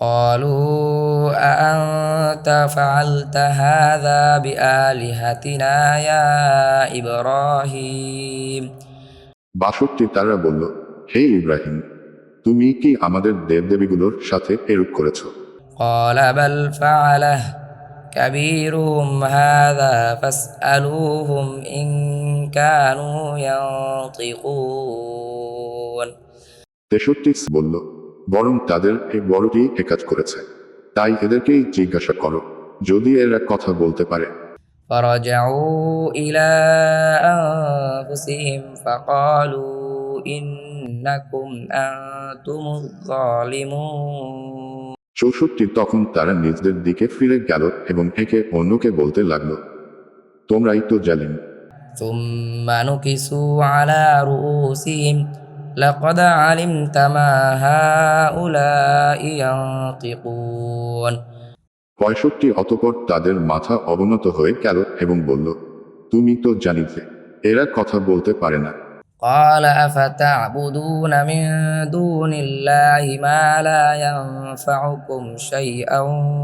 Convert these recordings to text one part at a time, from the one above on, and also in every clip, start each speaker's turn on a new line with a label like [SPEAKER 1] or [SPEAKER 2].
[SPEAKER 1] قالوا أأنت فعلت هذا بآلهتنا يا إبراهيم
[SPEAKER 2] বাষট্টি তারা বলল হে ইব্রাহিম তুমি কি আমাদের দেবদেবীগুলোর সাথে এরূপ করেছ
[SPEAKER 1] قال بل فعله كبيرهم هذا فاسألوهم إن كانوا ينطقون
[SPEAKER 2] তেষট্টি বলল বরং তাদের এই বড়টি এ কাজ করেছে তাই এদেরকেই জিজ্ঞাসা করো যদি এরা কথা বলতে পারে
[SPEAKER 1] فرجعوا إلى أنفسهم فقالوا إنكم أنتم الظالمون
[SPEAKER 2] চৌষট্টি তখন তারা নিজদের দিকে ফিরে গেল এবং একে অন্যকে বলতে লাগলো তোমরাই তো জালিম
[SPEAKER 1] ثم نكسوا على رؤوسهم لقد علمت ما هؤلاء ينطقون
[SPEAKER 2] পঁয়ষট্টি অতপর তাদের মাথা অবনত হয়ে গেল এবং বলল তুমি তো জানিতে এরা কথা বলতে পারে না
[SPEAKER 1] قال أفتعبدون من دون الله ما لا ينفعكم شيئا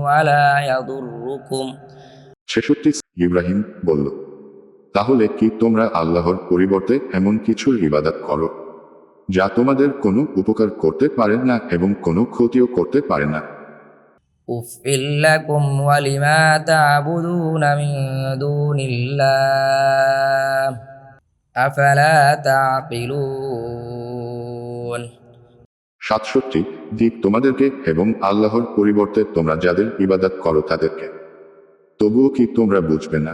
[SPEAKER 1] ولا يضركم
[SPEAKER 2] ছেষট্টি ইব্রাহিম বলল তাহলে কি তোমরা আল্লাহর পরিবর্তে এমন কিছুর ইবাদত করো যা তোমাদের কোনো উপকার করতে পারে না এবং কোনো ক্ষতিও করতে পারে না
[SPEAKER 1] أف لكم ولما تعبدون من دون الله أفلا تعقلون
[SPEAKER 2] সাতষট্টি দিক তোমাদেরকে এবং আল্লাহর পরিবর্তে তোমরা যাদের ইবাদত করো তাদেরকে তবুও কি তোমরা বুঝবে না